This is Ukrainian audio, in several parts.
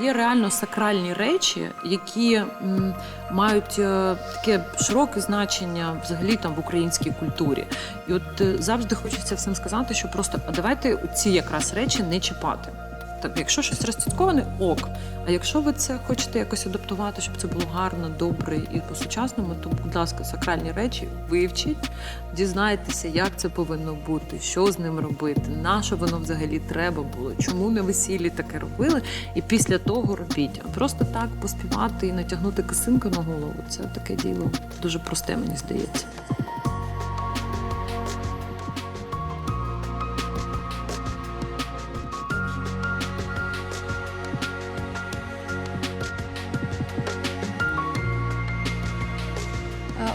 Є реально сакральні речі, які м, мають е, таке широке значення взагалі там в українській культурі. І от е, завжди хочеться всім сказати, що просто а давайте ці якраз речі не чіпати. Так, якщо щось розцятковане, ок. А якщо ви це хочете якось адаптувати, щоб це було гарно, добре і по-сучасному, то, будь ласка, сакральні речі вивчіть, дізнайтеся, як це повинно бути, що з ним робити, на що воно взагалі треба було, чому на весіллі таке робили, і після того робіть. А просто так поспівати і натягнути кисинку на голову це таке діло дуже просте, мені здається.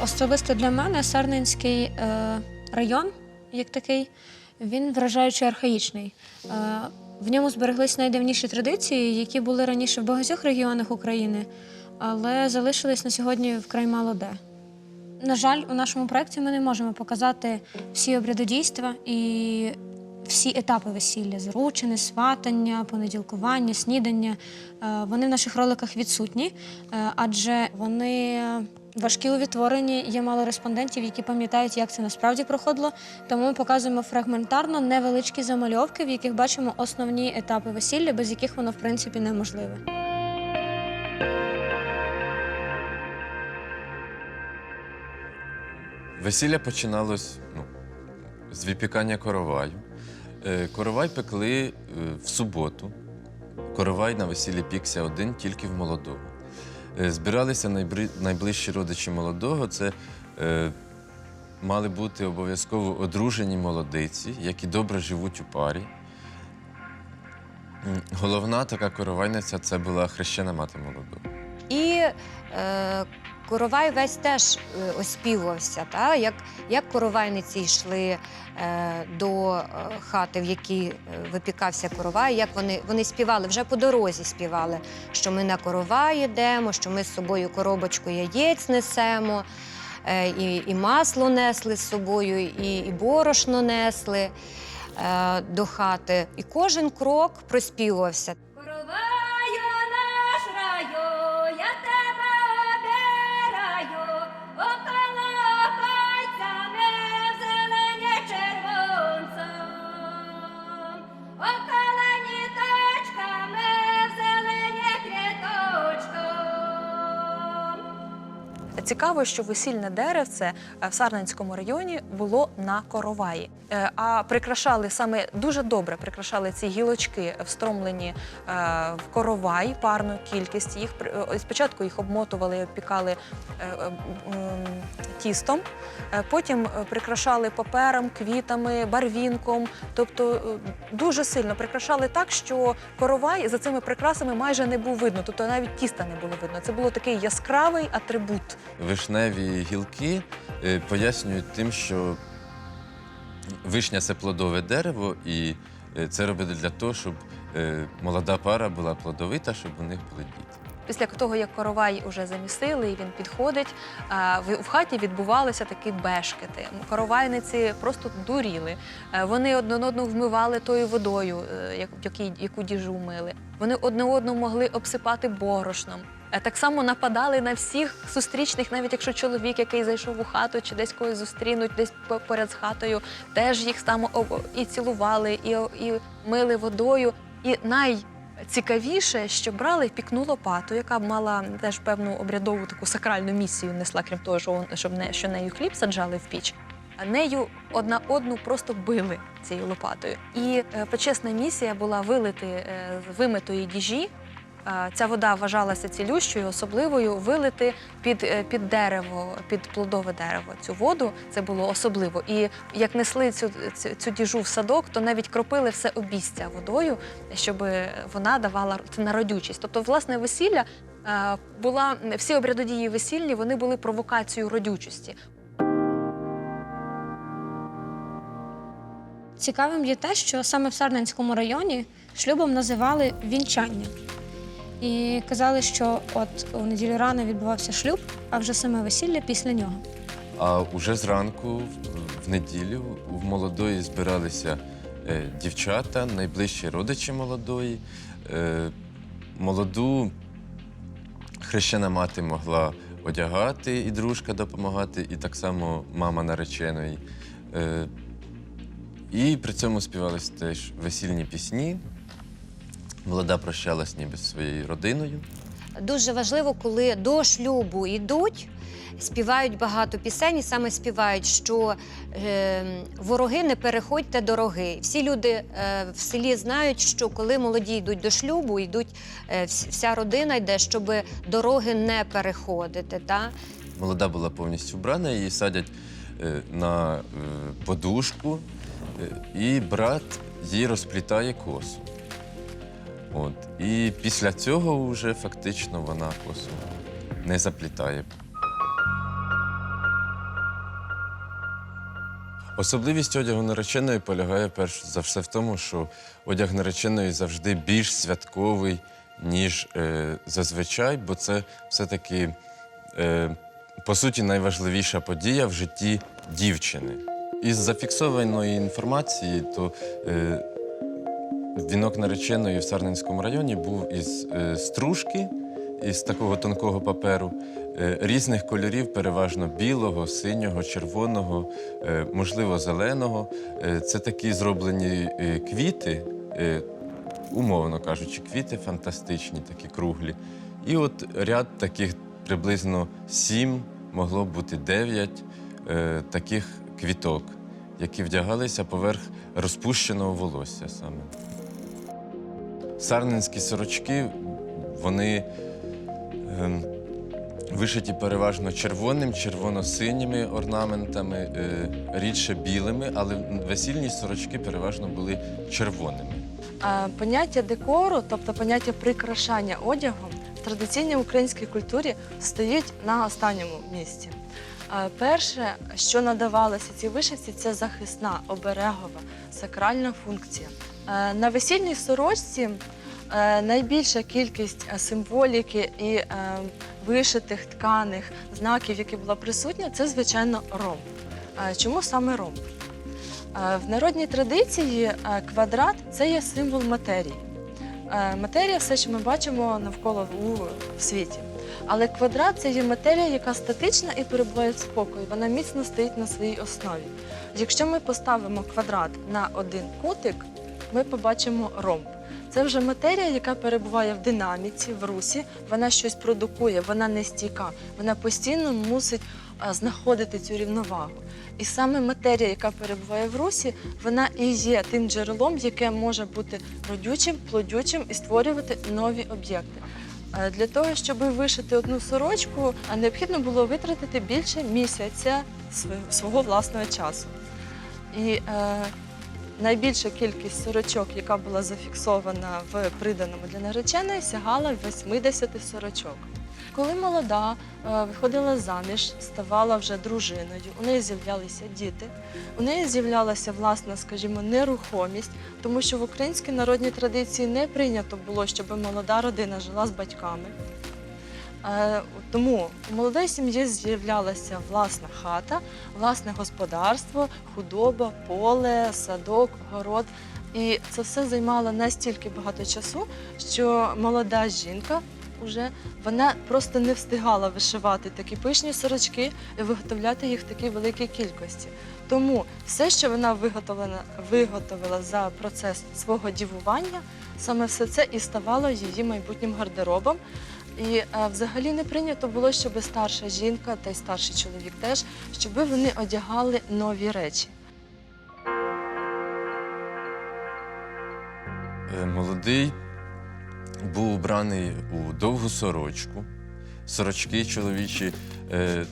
Особисто для мене Сарненський е, район, як такий, він вражаючи архаїчний. Е, В ньому збереглись найдавніші традиції, які були раніше в багатьох регіонах України, але залишились на сьогодні вкрай мало де. На жаль, у нашому проєкті ми не можемо показати всі обряди дійства і всі етапи весілля: заручини, сватання, понеділкування, снідання. Е, Вони в наших роликах відсутні, адже вони важкі у відтворенні. Є мало респондентів, які пам'ятають, як це насправді проходило. Тому ми показуємо фрагментарно невеличкі замальовки, в яких бачимо основні етапи весілля, без яких воно в принципі неможливе. Весілля починалось ну, з випікання короваю. Е, Коровай пекли е, в суботу. Коровай на весіллі пікся один тільки в молодого. Е, Збиралися найближчі родичі молодого. Це е, мали бути обов'язково одружені молодиці, які добре живуть у парі. Головна така коровайниця це була хрещена мати молодого. І е, коровай весь теж е, оспівувався, та? Як, як коровайниці йшли е, до е, хати, в якій е, випікався коровай, як вони, вони співали, вже по дорозі співали, що ми на коровай йдемо, що ми з собою коробочку яєць несемо, е, і, і масло несли з собою, і, і борошно несли е, до хати. І кожен крок проспівувався. Цікаво, що весільне деревце е, в Сарненському районі було на короваї. Е, А прикрашали саме дуже добре прикрашали ці гілочки, встромлені е, в коровай, парну кількість. Їх спочатку їх обмотували і обпікали тістом, потім прикрашали папером, квітами, барвінком. Тобто дуже сильно прикрашали так, що коровай за цими прикрасами майже не був видно. Тобто навіть тіста не було видно. Це було такий яскравий атрибут. Вишневі гілки е, пояснюють тим, що вишня це плодове дерево, і е, це робили для того, щоб е, молода пара була плодовита, щоб у них були діти. Після того, як коровай уже замісили, і він підходить, в хаті відбувалися такі бешкети. Коровайниці просто дуріли. Вони одне одного вмивали тою водою, яку діжу мили. Вони одне одного могли обсипати борошном. Е, Так само нападали на всіх зустрічних, навіть якщо чоловік, який зайшов у хату, чи десь когось зустрінуть, десь по- поряд з хатою, теж їх там і цілували, і, і мили водою. І найцікавіше, що брали пікну лопату, яка мала теж певну обрядову таку сакральну місію несла, крім того, що, щоб не, що нею хліб саджали в піч. Нею одна одну просто били цією лопатою. І е, почесна місія була вилити е, з вимитої діжі. Е, Ця вода вважалася цілющою, особливою вилити під, е, під дерево, під плодове дерево. Цю воду це було особливо. І як несли цю, цю, цю діжу в садок, то навіть кропили все обістя водою, щоб вона давала на родючість. Тобто, власне, весілля е, була всі обрядодії весільні, вони були провокацією родючості. Цікавим є те, що саме в Сарненському районі шлюбом називали вінчання. І казали, що от у неділю рано відбувався шлюб, а вже саме весілля після нього. А уже зранку, в- неділю, в молодої збиралися е, дівчата, найближчі родичі молодої. Е, молоду хрещена мати могла одягати, і дружка допомагати, і так само мама нареченої. Е, І при цьому співались теж весільні пісні. Молода прощалась ніби зі своєю родиною. Дуже важливо, коли до шлюбу йдуть, співають багато пісень, і саме співають, що е, вороги не переходьте дороги. Всі люди е, в селі знають, що коли молоді йдуть до шлюбу, йдуть е, вся родина йде, щоб дороги не переходити. Та? Молода була повністю вбрана, її садять е, на е, подушку, е, і брат їй розплітає косу. От. І після цього вже фактично вона косу не заплітає. Особливість одягу нареченої полягає перш за все в тому, що одяг нареченої завжди більш святковий, ніж е, зазвичай, бо це все-таки, е, по суті, найважливіша подія в житті дівчини. Із зафіксованої інформації, то е, вінок нареченої в Сарненському районі був із е, стружки, із такого тонкого паперу, е, різних кольорів, переважно білого, синього, червоного, е, можливо, зеленого. Це такі зроблені квіти, умовно кажучи, квіти фантастичні, такі круглі. І от ряд таких приблизно сім, могло бути дев'ять таких квіток, які вдягалися поверх розпущеного волосся саме. Сарненські сорочки, вони ем, вишиті переважно червоним, червоно-синіми орнаментами, е, рідше білими, але весільні сорочки переважно були червоними. Поняття декору, тобто поняття прикрашання одягом, в традиційній українській культурі стоїть на останньому місці. Перше, що надавалося цій вишивці, це захисна, оберегова, сакральна функція. Е, На весільній сорочці е, найбільша кількість е, символіки і вишитих тканих знаків, які була присутня, це, звичайно, ромб. Чому саме ромб? В народній традиції квадрат це є символ матерії. Матерія все, що ми бачимо навколо у світі. Але квадрат це є матерія, яка статична і перебуває в спокої. Вона міцно стоїть на своїй основі. Якщо ми поставимо квадрат на один кутик, ми побачимо ромб. Це вже матерія, яка перебуває в динаміці, в русі, вона щось продукує, вона не стійка, вона постійно мусить знаходити цю рівновагу. І саме матерія, яка перебуває в русі, вона і є тим джерелом, яке може бути родючим, плодючим і створювати нові об'єкти. Для того, щоб вишити одну сорочку, необхідно було витратити більше місяця свого власного часу. І е, найбільша кількість сорочок, яка була зафіксована в приданому для нареченої, сягала 80 сорочок. Коли молода е, виходила заміж, ставала вже дружиною, у неї з'являлися діти, у неї з'являлася власна, скажімо, нерухомість, тому що в українській народній традиції не прийнято було, щоб молода родина жила з батьками. Е, Тому у молодої сім'ї з'являлася власна хата, власне господарство, худоба, поле, садок, город. І це все займало настільки багато часу, що молода жінка вже вона просто не встигала вишивати такі пишні сорочки і виготовляти їх в такій великій кількості. Тому все, що вона виготовлена, виготовила за процес свого дівування, саме все це і ставало її майбутнім гардеробом. І е, взагалі не прийнято було, щоб старша жінка та й старший чоловік теж, щоб вони одягали нові речі. Е, Молодий був убраний у довгу сорочку, сорочки чоловічі. е,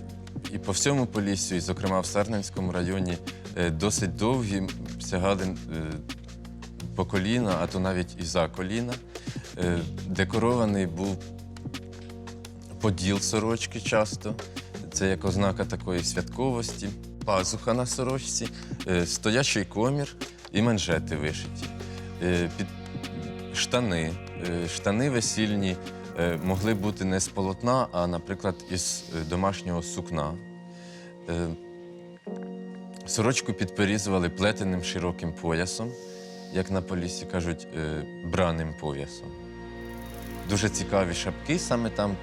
І по всьому Поліссю, і, зокрема в Сарненському районі, досить довгі, сягали по коліна, а то навіть і за коліна. Декорований був поділ сорочки часто. Це як ознака такої святковості. Пазуха на сорочці, е, стоячий комір і манжети вишиті. Е, Під штани. Е, Штани весільні могли бути не з полотна, а, наприклад, із домашнього сукна. Сорочку підперізували плетеним широким поясом, як на полісі кажуть, браним поясом. дуже цікаві шапки, саме там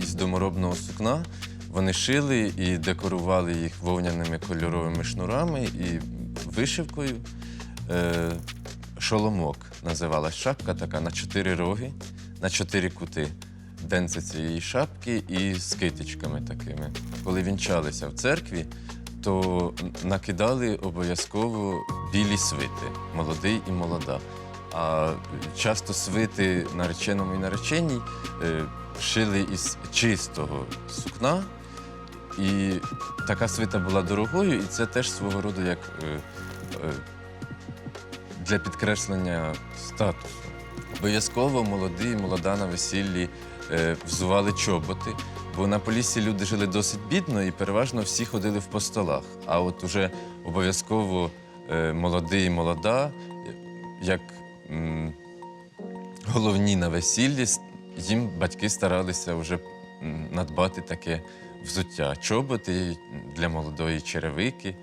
із доморобного сукна. Вони шили і декорували їх вовняними кольоровими шнурами і вишивкою. Е, шоломок називалась шапка така на чотири роги, на чотири кути. Денце цієї шапки і з китичками такими. Коли вінчалися в церкві, то накидали обов'язково білі свити, молодий і молода. А часто свити нареченому і нареченій е, шили із чистого сукна. І така свита була дорогою, і це теж свого роду як е, е, для підкреслення статусу. Обов'язково молоді і молода на весіллі е, взували чоботи, бо на Поліссі люди жили досить бідно і переважно всі ходили в постолах. А от уже обов'язково е, молодий і молода, як головні на весіллі, їм батьки старалися вже надбати таке взуття. Чоботи для молодої черевики,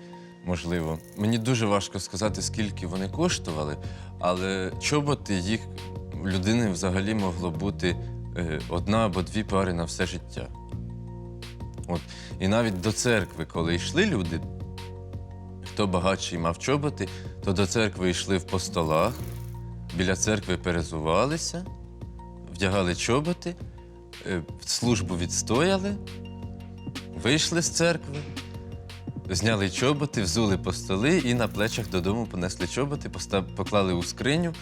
можливо. Мені дуже важко сказати, скільки вони коштували, але чоботи їх людини взагалі могло бути е, одна або дві пари на все життя. От. І навіть до церкви, коли йшли люди, хто багатший мав чоботи, то до церкви йшли в постолах, біля церкви перезувалися, вдягали чоботи, е, службу відстояли, вийшли з церкви, зняли чоботи, взули по столи і на плечах додому понесли чоботи, поклали у скриню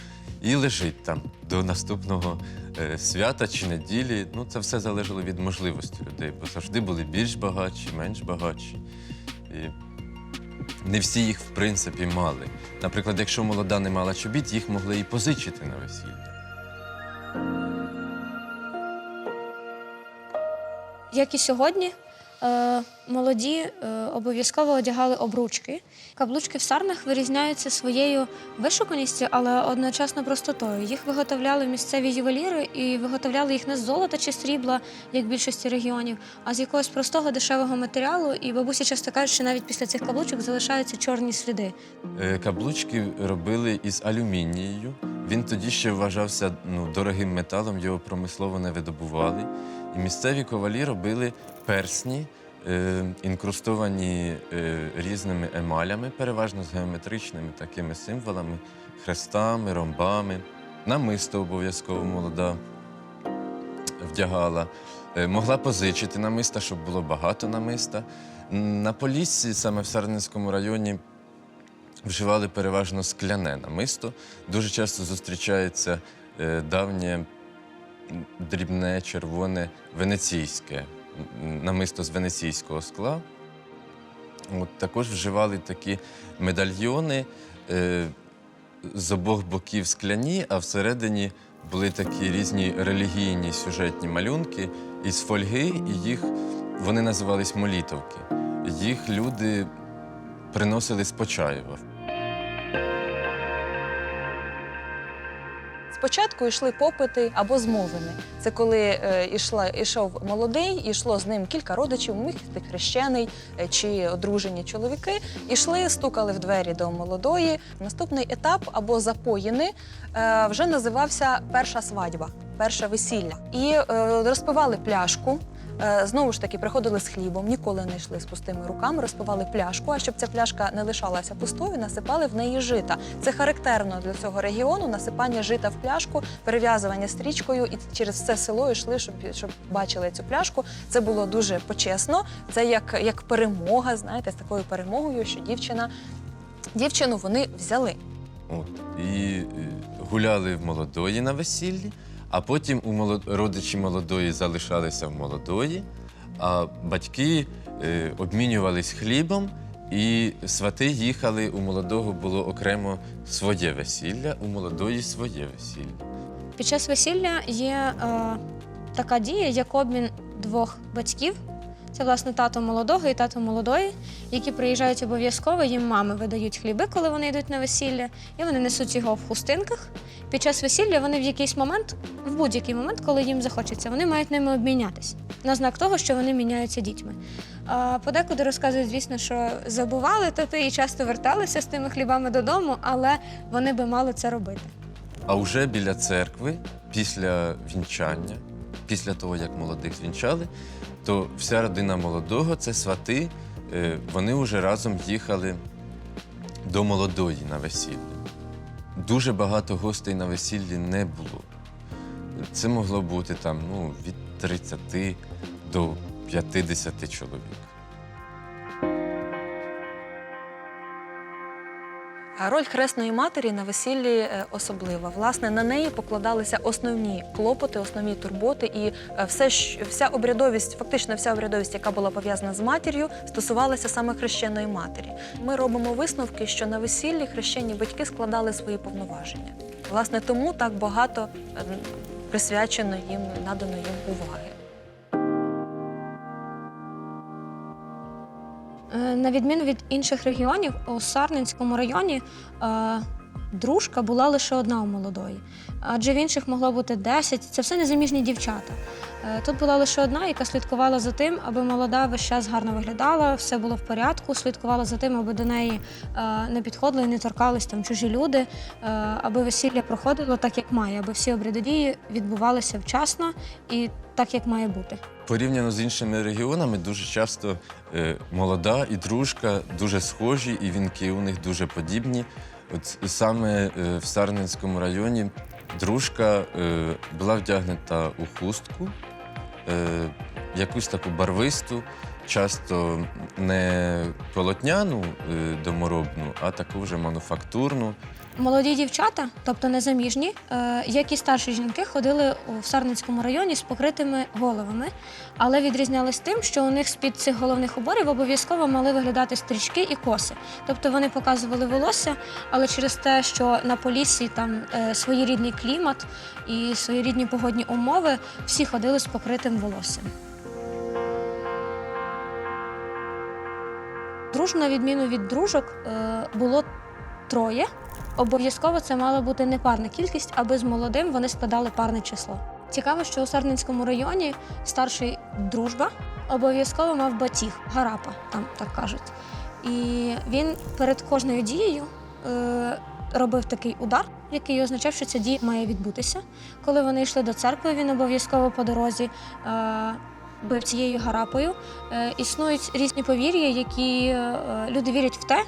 і лежить там до наступного е, свята чи неділі. Ну, це все залежало від можливості людей, бо завжди були більш багатші, менш багатші. І не всі їх, в принципі, мали. Наприклад, якщо молода не мала чобіт, їх могли і позичити на весілля. Як і сьогодні, е, молоді е, обов'язково одягали обручки. Каблучки в сарнах вирізняються своєю вишуканістю, але одночасно простотою. Їх виготовляли місцеві ювеліри і виготовляли їх не з золота чи срібла, як в більшості регіонів, а з якогось простого дешевого матеріалу. І бабусі часто кажуть, що навіть після цих каблучок залишаються чорні сліди. Е, Каблучки робили із алюмінією. Він тоді ще вважався ну, дорогим металом, його промислово не видобували. І місцеві ковалі робили персні, е, інкрустовані е, різними емалями, переважно з геометричними такими символами, хрестами, ромбами. Намисто обов'язково молода вдягала. Е, Могла позичити намиста, щоб було багато намиста. На Поліссі, саме в Сарненському районі, вживали переважно скляне намисто. Дуже часто зустрічається е, давнє дрібне, червоне венеційське намисто з венеційського скла. От, також вживали такі медальйони е, з обох боків скляні, а всередині були такі різні релігійні сюжетні малюнки із фольги, і їх вони називались молітовки. Їх люди приносили з Почаєва. Спочатку йшли попити або змовини. Це коли е, ішла, ішов молодий, йшло з ним кілька родичів, міг бути хрещений е, чи одружені чоловіки. Ішли, стукали в двері до молодої. Наступний етап або запоїни е, вже називався перша свадьба, перше весілля. І розпивали пляшку. Е, Знову ж таки, приходили з хлібом, ніколи не йшли з пустими руками, розпивали пляшку. А щоб ця пляшка не лишалася пустою, насипали в неї жита. Це характерно для цього регіону. Насипання жита в пляшку, перев'язування стрічкою, і через все село йшли, щоб, щоб бачили цю пляшку. Це було дуже почесно. Це як, як перемога, знаєте, з такою перемогою, що дівчина дівчину вони взяли. От. І гуляли в молодої на весіллі, а потім у молод... родичі молодої залишалися в молодої, а батьки е, обмінювались хлібом, і свати їхали. У молодого було окремо своє весілля, у молодої своє весілля. Під час весілля є е, така дія, як обмін двох батьків. Це, власне, тато молодого і тато молодої, які приїжджають обов'язково, їм мами видають хліби, коли вони йдуть на весілля, і вони несуть його в хустинках. Під час весілля вони в якийсь момент, в будь-який момент, коли їм захочеться, вони мають ними обмінятися на знак того, що вони міняються дітьми. А подекуди розказують, звісно, що забували тати і часто верталися з тими хлібами додому, але вони би мали це робити. А вже біля церкви, після вінчання, після того, як молодих звінчали, то вся родина молодого, це свати, е, вони вже разом їхали до молодої на весілля. Дуже багато гостей на весіллі не було. Це могло бути там ну, від 30 до 50 чоловік. Роль хресної матері на весіллі е, особлива. Власне, на неї покладалися основні клопоти, основні турботи, і е, все, вся обрядовість, фактично вся обрядовість, яка була пов'язана з матір'ю, стосувалася саме хрещеної матері. Ми робимо висновки, що на весіллі хрещені батьки складали свої повноваження. Власне, тому так багато е, присвячено їм, надано їм уваги. На відміну від інших регіонів, у Сарненському районі е, дружка була лише одна у молодої. Адже в інших могло бути 10, це все незаміжні дівчата. Е, Тут була лише одна, яка слідкувала за тим, аби молода весь час гарно виглядала, все було в порядку, слідкувала за тим, аби до неї е, не підходили, не торкались там чужі люди, е, аби весілля проходило так, як має, аби всі обряди дії відбувалися вчасно і так, як має бути. Порівняно з іншими регіонами, дуже часто е, молода і дружка дуже схожі, і вінки у них дуже подібні. От саме е, в Сарненському районі дружка е, була вдягнута у хустку, е, якусь таку барвисту, часто не полотняну е, доморобну, а таку вже мануфактурну. Молоді дівчата, тобто незаміжні, е, як і старші жінки, ходили в Сарненському районі з покритими головами, але відрізнялись тим, що у них з-під цих головних уборів обов'язково мали виглядати стрічки і коси. Тобто вони показували волосся, але через те, що на Поліссі там е, своєрідний клімат і своєрідні погодні умови, всі ходили з покритим волоссям. Друж, на відміну від дружок, е, було троє. Обов'язково це мала бути не парна кількість, аби з молодим вони складали парне число. Цікаво, що у Сарненському районі старший дружба обов'язково мав батіг, гарапа, там так кажуть. І він перед кожною дією е, робив такий удар, який означав, що ця дія має відбутися. Коли вони йшли до церкви, він обов'язково по дорозі е, бив цією гарапою. Е, існують різні повір'я, які е, люди вірять в те,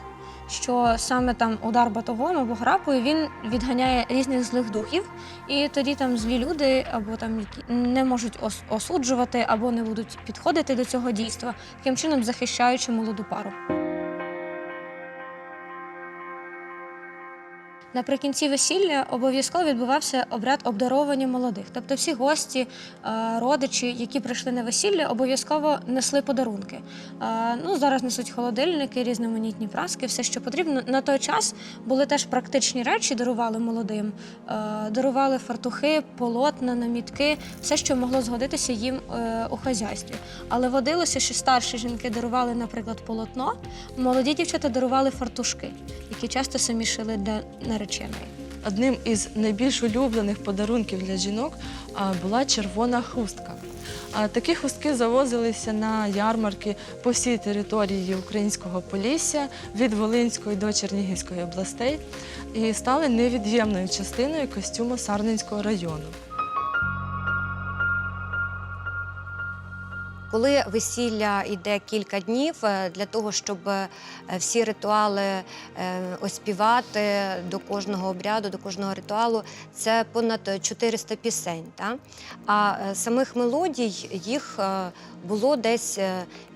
що саме там удар батогом або грапою він відганяє різних злих духів, і тоді там злі люди або там які не можуть ос- осуджувати, або не будуть підходити до цього дійства, таким чином захищаючи молоду пару. Наприкінці весілля обов'язково відбувався обряд обдаровування молодих. Тобто всі гості, е, родичі, які прийшли на весілля, обов'язково несли подарунки. Е, Ну, зараз несуть холодильники, різноманітні праски, все, що потрібно. На той час були теж практичні речі, дарували молодим, Е, дарували фартухи, полотна, намітки, все, що могло згодитися їм у хазяйстві. Але водилося, що старші жінки дарували, наприклад, полотно, молоді дівчата дарували фартушки, які часто самі шили для нареченої. Одним із найбільш улюблених подарунків для жінок була червона хустка. Такі хустки завозилися на ярмарки по всій території українського Полісся від Волинської до Чернігівської областей і стали невід'ємною частиною костюму Сарненського району. Коли весілля йде кілька днів, е, для того, щоб е, всі ритуали е, оспівати до кожного обряду, до кожного ритуалу, це понад 400 пісень. Та? А самих мелодій їх було десь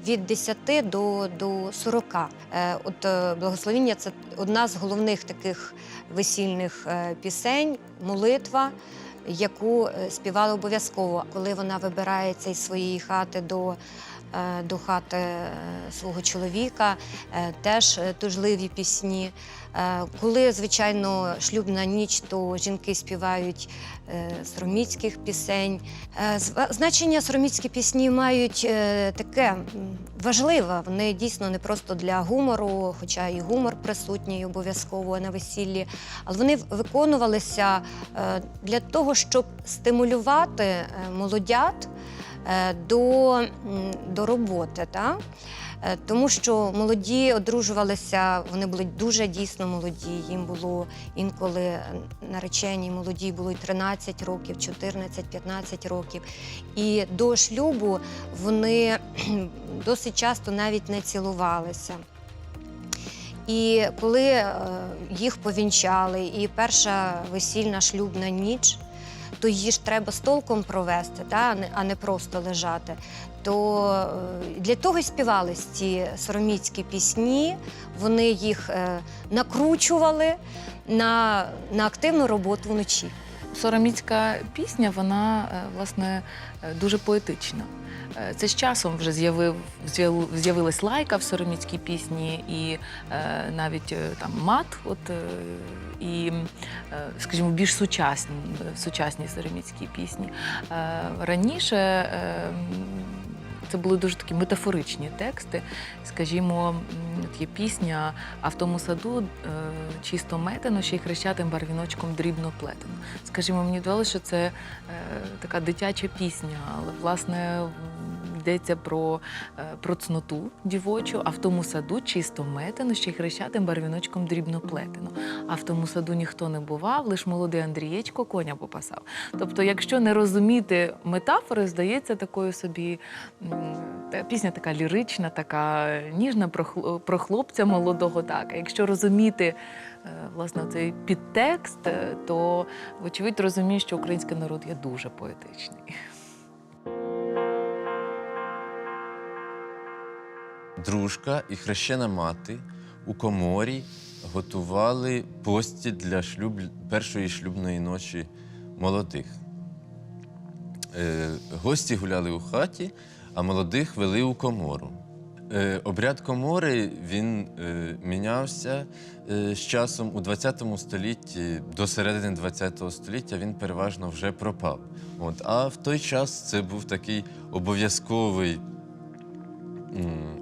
від 10 до, до 40. Е, От благословіння це одна з головних таких весільних пісень, молитва яку співала співали обов'язково, коли вона вибирається із своєї хати до, е, до хати е, свого чоловіка, е, теж е, тужливі пісні. Е, Коли, звичайно, шлюбна ніч, то жінки співають е, сороміцьких пісень. Е, Значення сороміцькі пісні мають е, таке важливе. Вони дійсно не просто для гумору, хоча і гумор присутній обов'язково на весіллі, але вони виконувалися е, для того, щоб стимулювати е, молодят е, до, до роботи. Та? Е, Тому що молоді одружувалися, вони були дуже дійсно молоді. Їм було інколи наречені молоді було й 13 років, 14-15 років. І до шлюбу вони досить часто навіть не цілувалися. І коли е, їх повінчали, і перша весільна шлюбна ніч, то її ж треба з толком провести, та, а не- просто лежати. То е, для того й співались ці сороміцькі пісні, вони їх е, накручували на, на активну роботу вночі. Сороміцька пісня, вона е, власне дуже поетична. Е, Це з часом вже з'явив з'явилась лайка в сороміцькій пісні, і е, навіть е, там мат, от е, і, е, скажімо, більш сучасні, сучасні сороміцькі пісні. Е, раніше е, це були дуже такі метафоричні тексти. Скажімо, от є пісня А в тому саду е, чисто метено, ще й хрещатим барвіночком дрібно плетено. Скажімо, мені здавалося, що це е, така дитяча пісня, але власне йдеться про, е, про цноту дівочу, а в тому саду чисто метено, ще й хрещатим барвіночком дрібно плетено. А в тому саду ніхто не бував, лиш молодий Андрієчко коня попасав. Тобто, якщо не розуміти метафори, здається такою собі пісня така лірична, така ніжна про, хл- про хлопця молодого. Так. А якщо розуміти е, власне цей підтекст, е, то вочевидь розумієш, що український народ є дуже поетичний. Дружка і хрещена мати у коморі готували пості для шлюб... першої шлюбної ночі молодих. Е, гості гуляли у хаті, а молодих вели у комору. Е, обряд комори він е, мінявся е, з часом у 20 столітті, до середини 20 століття він переважно вже пропав. От, а в той час це був такий обов'язковий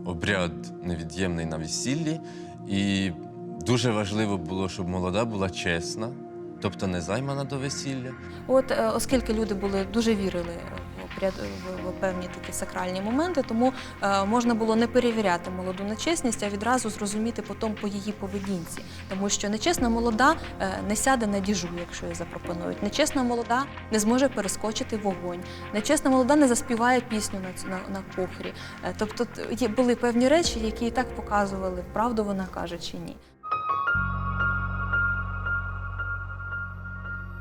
обряд невід'ємний на весіллі. І дуже важливо було, щоб молода була чесна, тобто не займана до весілля. От, е, оскільки люди були дуже вірили в, в, певні такі сакральні моменти, тому е, можна було не перевіряти молоду на чесність, а відразу зрозуміти потім по її поведінці. Тому що нечесна молода е, не сяде на діжу, якщо її запропонують. Нечесна молода не зможе перескочити вогонь. Нечесна молода не заспіває пісню на, на, на. Е, тобто були певні речі, які і так показували, правду вона каже чи ні.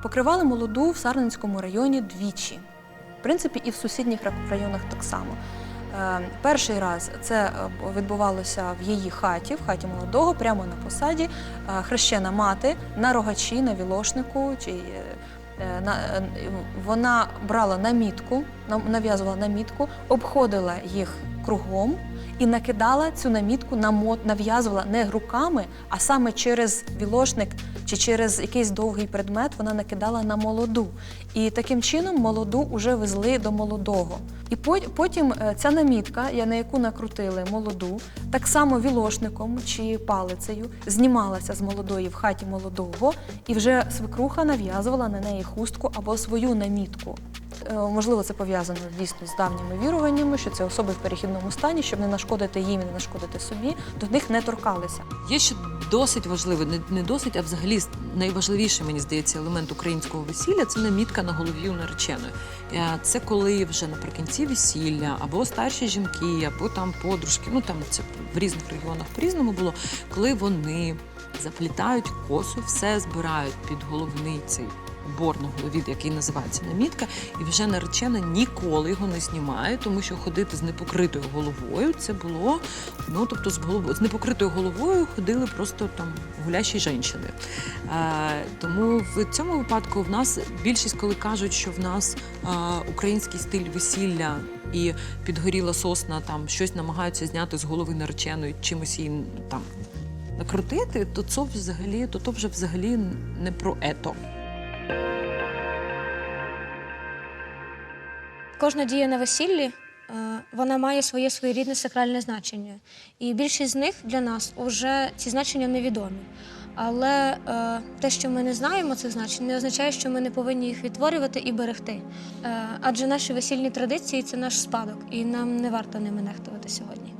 Покривали молоду в Сарненському районі двічі. В принципі, і в сусідніх районах так само. Е, Перший раз це е, відбувалося в її хаті, в хаті молодого, прямо на посаді. Е, Хрещена мати на рогачі, на вілошнику. Чи, на, вона брала намітку, нав'язувала намітку, обходила їх кругом і накидала цю намітку, намо- нав'язувала не руками, а саме через вілошник чи через якийсь довгий предмет вона накидала на молоду. І таким чином молоду вже везли до молодого. І потім е, ця намітка, я- на яку накрутили молоду, так само вілошником чи палицею знімалася з молодої в хаті молодого, і вже свекруха нав'язувала на неї хустку або свою намітку. Е, Можливо, це пов'язано дійсно з давніми віруваннями, що це особи в перехідному стані, щоб не нашкодити їм не нашкодити собі, до них не торкалися. Є ще досить важливий, не, не досить, а взагалі найважливіший, мені здається, елемент українського весілля це намітка на голові у нареченої. Е, Це коли вже наприкінці весілля, або старші жінки, або там подружки, ну там це в різних регіонах по-різному було, коли вони заплітають косу, все збирають під головний цей убор на голові, який називається намітка, і вже наречена ніколи його не знімає, тому що ходити з непокритою головою це було Ну, тобто з головою з непокритою головою ходили просто там гулящі жінки. Е, тому в цьому випадку в нас більшість, коли кажуть, що в нас е, український стиль весілля і підгоріла сосна, там щось намагаються зняти з голови нареченої, чимось її там накрутити, то це взагалі, то, то вже взагалі не про ето. Кожна дія на весіллі е, вона має своє своєрідне сакральне значення. І більшість з них для нас вже ці значення невідомі. Але е, те, що ми не знаємо цих значень, не означає, що ми не повинні їх відтворювати і берегти. Е, адже наші весільні традиції це наш спадок, і нам не варто ними нехтувати сьогодні.